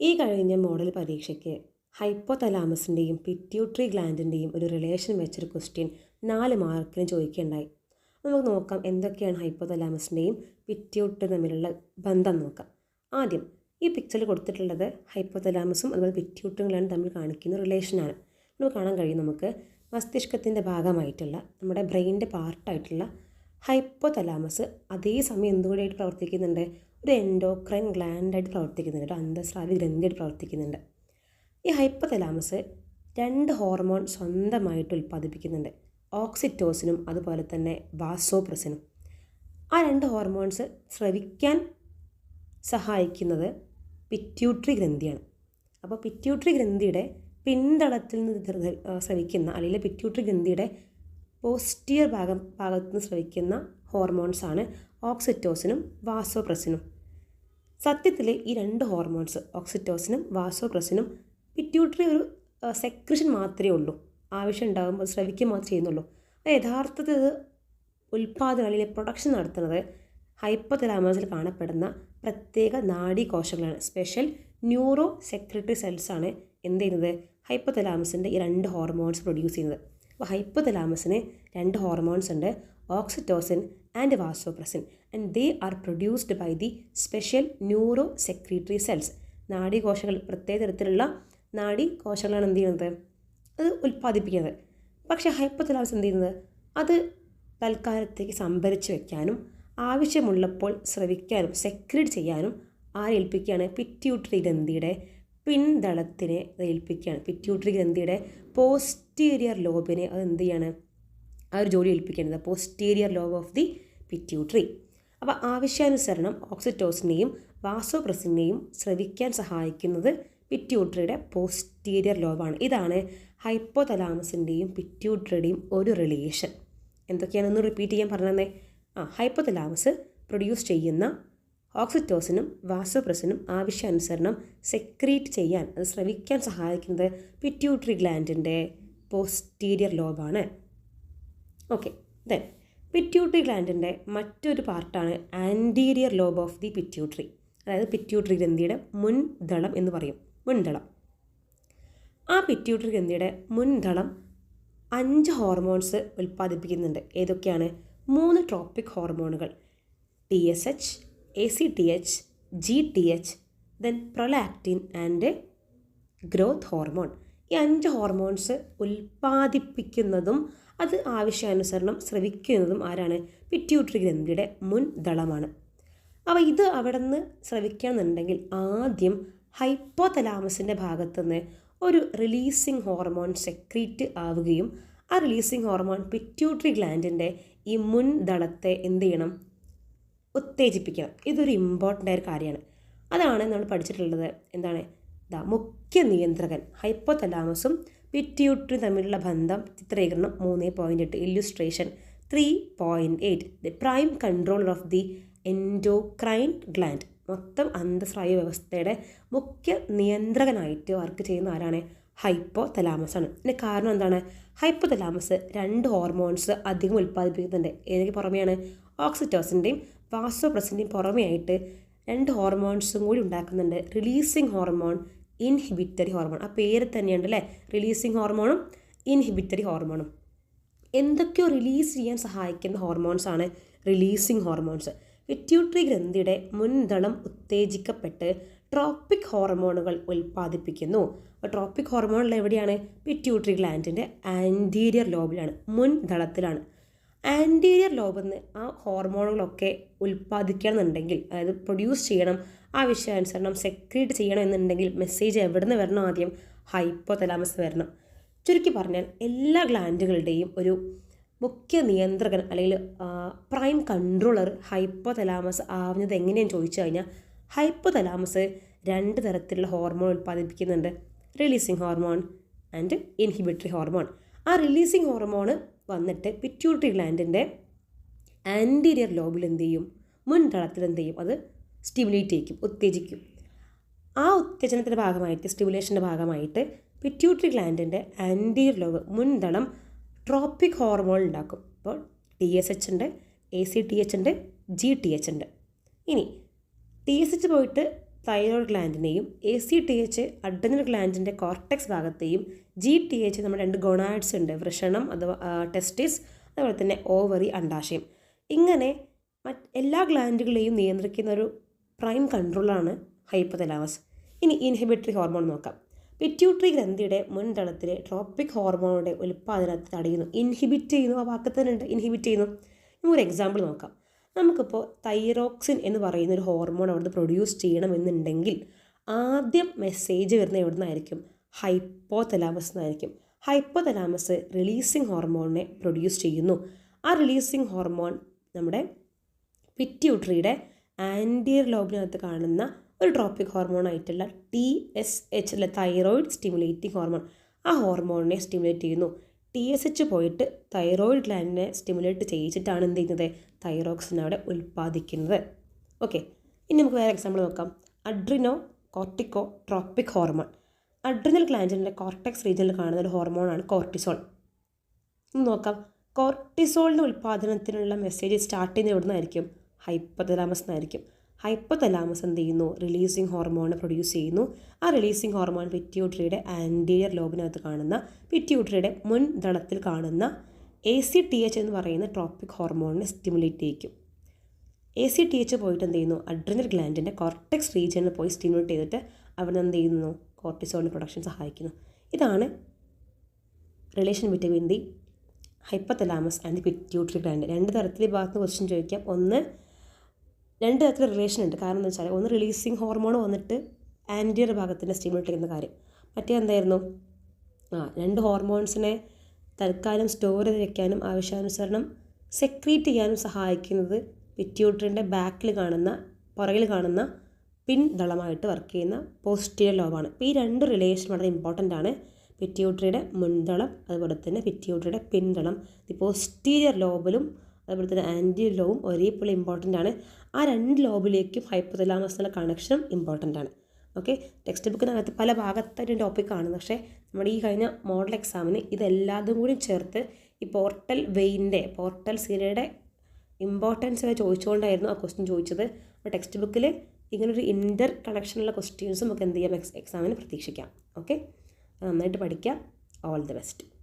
ഈ കഴിഞ്ഞ മോഡൽ പരീക്ഷയ്ക്ക് ഹൈപ്പോ തലാമസിന്റെയും പിറ്റ്യൂട്ടറി ഗ്ലാൻഡിന്റെയും ഒരു റിലേഷൻ വെച്ചൊരു ക്വസ്റ്റ്യൻ നാല് മാർക്കിന് ചോദിക്കുകയുണ്ടായി. നമുക്ക് നോക്കാം എന്തൊക്കെയാണ് ഹൈപ്പോ തലാമസിന്റെയും പിറ്റ്യൂട്ടറി തമ്മിലുള്ള ബന്ധം നോക്കാം. ആദ്യം ഈ പിക്ചറിൽ കൊടുത്തിട്ടുള്ളത് ഹൈപ്പോ തലാമസും അതുപോലെ പിറ്റ്യൂട്ടറി ഗ്ലാൻഡ് തമ്മിൽ കാണിക്കുന്ന റിലേഷനാണ് നമുക്ക് കാണാൻ കഴിയും നമുക്ക് മസ്തിഷ്കത്തിന്റെ ഭാഗമായിട്ടുള്ള നമ്മുടെ ബ്രെയിനിന്റെ പാർട്ടായിട്ടുള്ള ഹൈപ്പോ തലാമസ് അതേസമയം എന്തുകൂടിയായിട്ട് പ്രവർത്തിക്കുന്നുണ്ട്? ഒരു എൻഡോക്രൈൻ ഗ്ലാൻഡായിട്ട് പ്രവർത്തിക്കുന്നുണ്ട് ഒരു അന്തസ്രാവി ഗ്രന്ഥിയായിട്ട് പ്രവർത്തിക്കുന്നുണ്ട്. ഈ ഹൈപ്പതലാമസ് രണ്ട് ഹോർമോൺ സ്വന്തമായിട്ട് ഉൽപ്പാദിപ്പിക്കുന്നുണ്ട്. ഓക്സിറ്റോസിനും അതുപോലെ തന്നെ വാസോപ്രസിനും ആ രണ്ട് ഹോർമോൺസ് സ്രവിക്കാൻ സഹായിക്കുന്നത് പിറ്റ്യൂട്ടറി ഗ്രന്ഥിയാണ്. അപ്പോൾ പിറ്റ്യൂട്ടറി ഗ്രന്ഥിയുടെ പിന്തളത്തിൽ നിന്ന് സ്രവിക്കുന്ന അല്ലെങ്കിൽ പിറ്റ്യൂട്ടറി ഗ്രന്ഥിയുടെ പോസ്റ്റിയർ ഭാഗം ഭാഗത്ത് നിന്ന് സ്രവിക്കുന്ന ഹോർമോൺസാണ് ഓക്സിറ്റോസിനും വാസോപ്രസിനും സത്യത്തിൽ ഈ രണ്ട് ഹോർമോൺസ് ഓക്സിറ്റോസിനും വാസോപ്രസിനും പിറ്റ്യൂട്ടറി ഒരു സെക്രിഷൻ മാത്രമേ ഉള്ളൂ. ആവശ്യം ഉണ്ടാകുമ്പോൾ ശ്രവിക്കുക മാത്രമേ ചെയ്യുന്നുള്ളൂ. യഥാർത്ഥത്തിൽ ഇത് ഉൽപ്പാദനം അല്ലെങ്കിൽ പ്രൊഡക്ഷൻ നടത്തുന്നത് ഹൈപ്പതലാമസിൽ കാണപ്പെടുന്ന പ്രത്യേക നാഡീകോശങ്ങളാണ്. സ്പെഷ്യൽ ന്യൂറോ സെക്രട്ടറി സെൽസാണ് എന്ത് ചെയ്യുന്നത്? ഹൈപ്പതലാമസിന്റെ ഈ രണ്ട് ഹോർമോൺസ് പ്രൊഡ്യൂസ് ചെയ്യുന്നത്. അപ്പോൾ ഹൈപ്പതലാമസിന് രണ്ട് ഹോർമോൺസ് ഉണ്ട്. Oxytocin and vasopressin and they are produced by the special neuro secretory cells നാഡീകോശങ്ങൾ പ്രത്യേക തരത്തിലുള്ള നാഡീകോശങ്ങളാണ് എന്ത് ചെയ്യുന്നത്? അത് ഉൽപ്പാദിപ്പിക്കുന്നത്. പക്ഷേ ഹൈപ്പതലാമസ് എന്ത് ചെയ്യുന്നത്? അത് തൽക്കാലത്തേക്ക് സംഭരിച്ച് വെക്കാനും ആവശ്യമുള്ളപ്പോൾ സ്രവിക്കാനും സെക്രീറ്റ് ചെയ്യാനും ആരേൽപ്പിക്കുകയാണ് പിറ്റ്യൂട്ടറി ഗ്രന്ഥിയുടെ പിൻതളത്തിനെ ഏൽപ്പിക്കുകയാണ്. പിറ്റ്യൂട്ടറി ഗ്രന്ഥിയുടെ പോസ്റ്റീരിയർ ലോബിനെ അത് എന്ത് ചെയ്യാണ്? ആ ഒരു ജോലി ഏൽപ്പിക്കുന്നത്. Posterior lobe of the pituitary അപ്പോൾ ആവശ്യാനുസരണം ഓക്സിറ്റോസിനെയും വാസോപ്രസിനെയും ശ്രവിക്കാൻ സഹായിക്കുന്നത് പിറ്റ്യൂട്ടറിയുടെ പോസ്റ്റീരിയർ ലോബാണ് ഇതാണ് ഹൈപ്പോ തലാമസിന്റെയും പിറ്റ്യൂട്ടറിയുടെയും ഒരു റിലേഷൻ എന്തൊക്കെയാണെന്ന് റിപ്പീറ്റ് ചെയ്യാൻ പറഞ്ഞതേ ആ ഹൈപ്പോതലാമസ് പ്രൊഡ്യൂസ് ചെയ്യുന്ന ഓക്സിറ്റോസിനും വാസോപ്രസിനും ആവശ്യാനുസരണം സെക്രീറ്റ് ചെയ്യാൻ അത് ശ്രവിക്കാൻ സഹായിക്കുന്നത് പിറ്റ്യൂട്ടറി ഗ്ലാൻഡിന്റെ പോസ്റ്റീരിയർ ലോബാണ് ഓക്കെ ദെൻ പിറ്റ്യൂട്ടറി ഗ്ലാൻഡിന്റെ മറ്റൊരു പാർട്ടാണ് anterior lobe of the pituitary അതായത് പിറ്റ്യൂട്ടറി ഗ്രന്ഥിയുടെ മുൻദളം എന്ന് പറയും. മുൻദളം. ആ പിറ്റ്യൂട്ടറി ഗ്രന്ഥിയുടെ മുൻദളം അഞ്ച് ഹോർമോൺസ് ഉൽപ്പാദിപ്പിക്കുന്നുണ്ട്. ഏതൊക്കെയാണ്? മൂന്ന് ട്രോപ്പിക് ഹോർമോണുകൾ T S H A C T H G T H then prolactin and growth hormone ഈ അഞ്ച് ഹോർമോൺസ് ഉൽപ്പാദിപ്പിക്കുന്നതും അത് ആവശ്യാനുസരണം സ്രവിക്കുന്നതും ആരാണ്? പിറ്റ്യൂട്ടറി ഗ്രന്ഥിയുടെ മുൻ ദളമാണ്. അപ്പോൾ ഇത് അവിടെ നിന്ന് ശ്രവിക്കണമെന്നുണ്ടെങ്കിൽ ആദ്യം ഹൈപ്പോ തലാമസിന്റെ ഭാഗത്തുനിന്ന് ഒരു റിലീസിങ് ഹോർമോൺ സെക്രീറ്റ് ആവുകയും ആ റിലീസിങ് ഹോർമോൺ പിറ്റ്യൂട്ടറി ഗ്ലാൻഡിന്റെ ഈ മുൻ ദളത്തെ എന്ത് ചെയ്യണം? ഉത്തേജിപ്പിക്കണം. ഇതൊരു ഇമ്പോർട്ടന്റ് ആയ കാര്യമാണ്. അതാണ് നമ്മൾ പഠിച്ചിട്ടുള്ളത്. എന്താണ്? ഇതാ മുഖ്യ നിയന്ത്രകൻ ഹൈപ്പോ തലാമസും പിറ്റ്യൂട്ടറി തമ്മിലുള്ള ബന്ധം ചിത്രീകരണം മൂന്ന് പോയിന്റ് എട്ട് illustration three point eight the prime controller of the endocrine gland മൊത്തം അന്തസ്രായ വ്യവസ്ഥയുടെ മുഖ്യ നിയന്ത്രകനായിട്ട് വർക്ക് ചെയ്യുന്ന ആരാണ്? ഹൈപ്പോ തലാമസ് ആണ്. ഇതിന് കാരണം എന്താണ്? ഹൈപ്പോ തലാമസ് രണ്ട് ഹോർമോൺസ് അധികം ഉൽപ്പാദിപ്പിക്കുന്നുണ്ട്. ഏതൊക്കെ പുറമെയാണ് ഓക്സിറ്റോസിന്റെയും വാസോപ്രസിന്റെയും പുറമെയായിട്ട് രണ്ട് ഹോർമോൺസും കൂടി ഉണ്ടാക്കുന്നുണ്ട്. റിലീസിങ് ഹോർമോൺ ഇൻഹിബിറ്ററി ഹോർമോൺ ആ പേര് തന്നെയുണ്ട് അല്ലേ റിലീസിങ് ഹോർമോണും ഇൻഹിബിറ്ററി ഹോർമോണും എന്തൊക്കെയോ റിലീസ് ചെയ്യാൻ സഹായിക്കുന്ന ഹോർമോൺസ് ആണ് റിലീസിങ് ഹോർമോൺസ് പിറ്റ്യൂട്ടറി ഗ്രന്ഥിയുടെ മുൻദളം ഉത്തേജിക്കപ്പെട്ട് ട്രോപ്പിക് ഹോർമോണുകൾ ഉൽപ്പാദിപ്പിക്കുന്നു. അപ്പോൾ ട്രോപ്പിക് ഹോർമോണുകൾ എവിടെയാണ്? പിറ്റ്യൂട്ടറി ഗ്ലാൻഡിന്റെ ആന്റീരിയർ ലോബിലാണ് മുൻദളത്തിലാണ്. ആന്റീരിയർ ലോബിൽ നിന്ന് ആ ഹോർമോണുകളൊക്കെ ഉൽപ്പാദിക്കണമെന്നുണ്ടെങ്കിൽ അതായത് പ്രൊഡ്യൂസ് ചെയ്യണം ആവശ്യാനുസരണം സെക്രീറ്റ് ചെയ്യണം എന്നുണ്ടെങ്കിൽ മെസ്സേജ് എവിടെ നിന്ന് വരണം ആദ്യം? ഹൈപ്പോ തലാമസ് വരണം. ചുരുക്കി പറഞ്ഞാൽ എല്ലാ ഗ്ലാൻഡുകളുടെയും ഒരു മുഖ്യ നിയന്ത്രകൻ അല്ലെങ്കിൽ പ്രൈം കൺട്രോളർ ഹൈപ്പോ തലാമസ് ആവുന്നത് എങ്ങനെയാണെന്ന് ചോദിച്ചു കഴിഞ്ഞാൽ ഹൈപ്പോ തലാമസ് രണ്ട് തരത്തിലുള്ള hormone ഉൽപ്പാദിപ്പിക്കുന്നുണ്ട്. Releasing hormone and inhibitory hormone ആ റിലീസിങ് ഹോർമോൺ വന്നിട്ട് പിറ്റ്യൂട്ടറി ഗ്ലാൻഡിന്റെ ആന്റീരിയർ ലോബിൽ എന്ത് ചെയ്യും? മുൻതളത്തിൽ എന്ത് ചെയ്യും? അത് സ്റ്റിമുലേറ്റ് ചെയ്യിക്കും ഉത്തേജിക്കും. ആ ഉത്തേജനത്തിന്റെ ഭാഗമായിട്ട് സ്റ്റിമുലേഷന്റെ ഭാഗമായിട്ട് പിറ്റ്യൂട്ടറി ഗ്ലാൻഡിന്റെ ആന്റീരിയർ ലോബ് മുൻതളം ട്രോപ്പിക് ഹോർമോൺ ഉണ്ടാക്കും. അപ്പോൾ ടി എസ് എച്ച് ഉണ്ട് എ സി ടി എച്ച് ഉണ്ട് ജി ടി എച്ച് ഉണ്ട്. ഇനി ടി എസ് എച്ച് പോയിട്ട് thyroid ഗ്ലാൻഡിനെയും A C T H adrenal ഗ്ലാൻഡിന്റെ cortex ഭാഗത്തെയും ജി ടി എച്ച് നമ്മുടെ രണ്ട് ഗൊണാഡ്സ് ഉണ്ട് വൃഷണം അഥവാ ടെസ്റ്റിസ് അതുപോലെ തന്നെ ഓവറി അണ്ടാശയം. ഇങ്ങനെ മറ്റ് എല്ലാ ഗ്ലാൻഡുകളെയും നിയന്ത്രിക്കുന്ന ഒരു പ്രൈം കൺട്രോളാണ് ഹൈപ്പതലാമസ് ഇനി ഇൻഹിബിറ്ററി ഹോർമോൺ നോക്കാം. പിറ്റ്യൂട്ടറി ഗ്രന്ഥിയുടെ മുൻതളത്തിലെ ട്രോപ്പിക് ഹോർമോണുടെ ഉൽപ്പാദനത്തെ തടയുന്നു. ഇൻഹിബിറ്റ് ചെയ്യുന്നു. ആ വാക്ക് തന്നെ ഉണ്ട്. ഇൻഹിബിറ്റ് ചെയ്യുന്നു. നമുക്കൊരു എക്സാമ്പിൾ നോക്കാം. നമുക്കിപ്പോൾ തൈറോക്സിൻ എന്ന് പറയുന്ന ഒരു ഹോർമോൺ അവിടുന്ന് പ്രൊഡ്യൂസ് ചെയ്യണമെന്നുണ്ടെങ്കിൽ ആദ്യം മെസ്സേജ് വരുന്ന എവിടെ നിന്നായിരിക്കും ഹൈപ്പോ തലാമസ് എന്നായിരിക്കും ഹൈപ്പോ തലാമസ് റിലീസിങ് ഹോർമോണിനെ പ്രൊഡ്യൂസ് ചെയ്യുന്നു. ആ റിലീസിങ് ഹോർമോൺ നമ്മുടെ പിറ്റ്യൂട്ടറിയുടെ ആന്റിയർ ലോബിനകത്ത് കാണുന്ന ഒരു ട്രോപ്പിക് ഹോർമോൺ ആയിട്ടുള്ള ടി എസ് എച്ച് അല്ലെ തൈറോയിഡ് സ്റ്റിമുലേറ്റിംഗ് ഹോർമോൺ ആ ഹോർമോണിനെ സ്റ്റിമുലേറ്റ് ചെയ്യുന്നു. ടി എസ് എച്ച് പോയിട്ട് തൈറോയിഡ് ഗ്ലാൻഡിനെ സ്റ്റിമുലേറ്റ് ചെയ്യിച്ചിട്ടാണ് എന്ത് ചെയ്യുന്നത്? തൈറോക്സിൻ അവിടെ ഉൽപ്പാദിക്കുന്നത്. ഓക്കെ ഇനി നമുക്ക് വേറെ എക്സാമ്പിൾ നോക്കാം. Adrenocorticotropic hormone adrenal ഗ്ലാൻഡിന്റെ കോർട്ടെക്സ് റീജിയനിൽ കാണുന്ന ഒരു ഹോർമോണാണ് കോർട്ടിസോൾ നോക്കാം. കോർട്ടിസോളിന്റെ ഉൽപ്പാദനത്തിനുള്ള മെസ്സേജ് സ്റ്റാർട്ട് ചെയ്യുന്നത് എവിടെ നിന്നായിരിക്കും ഹൈപ്പതലാമസ് എന്നായിരിക്കും ഹൈപ്പതലാമസ് എന്ത് ചെയ്യുന്നു? റിലീസിങ് ഹോർമോൺ പ്രൊഡ്യൂസ് ചെയ്യുന്നു. ആ റിലീസിങ് ഹോർമോൺ പിറ്റ്യൂട്ടറിയുടെ ആന്റീരിയർ ലോബിനകത്ത് കാണുന്ന പിറ്റ്യൂട്ടറിയുടെ മുൻ ദളത്തിൽ കാണുന്ന എ സി ടി എച്ച് എന്ന് പറയുന്ന ട്രോപ്പിക് ഹോർമോണിനെ സ്റ്റിമുലേറ്റ് ചെയ്യിക്കും. എ സി ടി എച്ച് പോയിട്ട് എന്ത് ചെയ്യുന്നു? അഡ്രിനൽ ഗ്ലാൻഡിന്റെ കോർട്ടെക്സ് റീജിയനിൽ പോയി സ്റ്റിമുലേറ്റ് ചെയ്തിട്ട് അവിടെ എന്ത് ചെയ്യുന്നു? കോർട്ടിസോളിന്റെ പ്രൊഡക്ഷൻ സഹായിക്കുന്നു. ഇതാണ് relation between the hypothalamus and pituitary gland. രണ്ട് തരത്തിൽ ഭാഗത്ത് ക്വസ്റ്റ്യൻ ചോദിക്കാം. ഒന്ന് രണ്ട് തരത്തിൽ റിലേഷൻ ഉണ്ട്. കാരണം എന്ന് വെച്ചാൽ ഒന്ന് റിലീസിങ് ഹോർമോൺ വന്നിട്ട് ആന്റിയർ ഭാഗത്തിന്റെ സ്റ്റിമുലേറ്റ് ചെയ്യുന്ന കാര്യം. മറ്റേ എന്തായിരുന്നു? ആ രണ്ട് ഹോർമോൺസിനെ തൽക്കാലം സ്റ്റോർ ചെയ്ത് വെക്കാനും ആവശ്യാനുസരണം സെക്രീറ്റ് ചെയ്യാനും സഹായിക്കുന്നത് പിറ്റ്യൂട്ടറിന്റെ ബാക്കിൽ കാണുന്ന പുറകിൽ കാണുന്ന പിൻദളമായിട്ട് വർക്ക് ചെയ്യുന്ന പോസ്റ്റീരിയർ ലോബാണ് അപ്പോൾ ഈ രണ്ട് റിലേഷൻ വളരെ ഇമ്പോർട്ടന്റ് ആണ്. പിറ്റ്യൂട്ടറിയുടെ മുൻതളം അതുപോലെ തന്നെ പിറ്റ്യൂട്ടറിയുടെ പിൻതളം. ഈ പോസ്റ്റീരിയർ ലോബിലും അതുപോലെ തന്നെ ആന്റി ലോവും ഒരേപോലെ ഇമ്പോർട്ടന്റ് ആണ്. ആ രണ്ട് ലോബിലേക്കും ഹൈപ്പോതലാമസിനുള്ള കണക്ഷനും ഇമ്പോർട്ടന്റ് ആണ്. ഓക്കെ ടെക്സ്റ്റ് ബുക്കിനകത്ത് പല ഭാഗത്തായിട്ട് ടോപ്പിക്കാണ് പക്ഷേ നമ്മുടെ ഈ കഴിഞ്ഞ മോഡൽ എക്സാമിന് ഇതെല്ലാതും കൂടി ചേർത്ത് ഈ പോർട്ടൽ വെയിന്റെ പോർട്ടൽ സീരയുടെ ഇമ്പോർട്ടൻസ് വരെ ചോദിച്ചുകൊണ്ടായിരുന്നു ആ ക്വസ്റ്റ്യൻ ചോദിച്ചത്. അപ്പോൾ ടെക്സ്റ്റ് ബുക്കിൽ ഇങ്ങനൊരു ഇന്റർ കണക്ഷനുള്ള ക്വസ്റ്റ്യൻസും നമുക്ക് എന്ത് ചെയ്യാം? എക്സാമിന് പ്രതീക്ഷിക്കാം. ഓക്കെ നന്നായിട്ട് പഠിക്കാം. All the best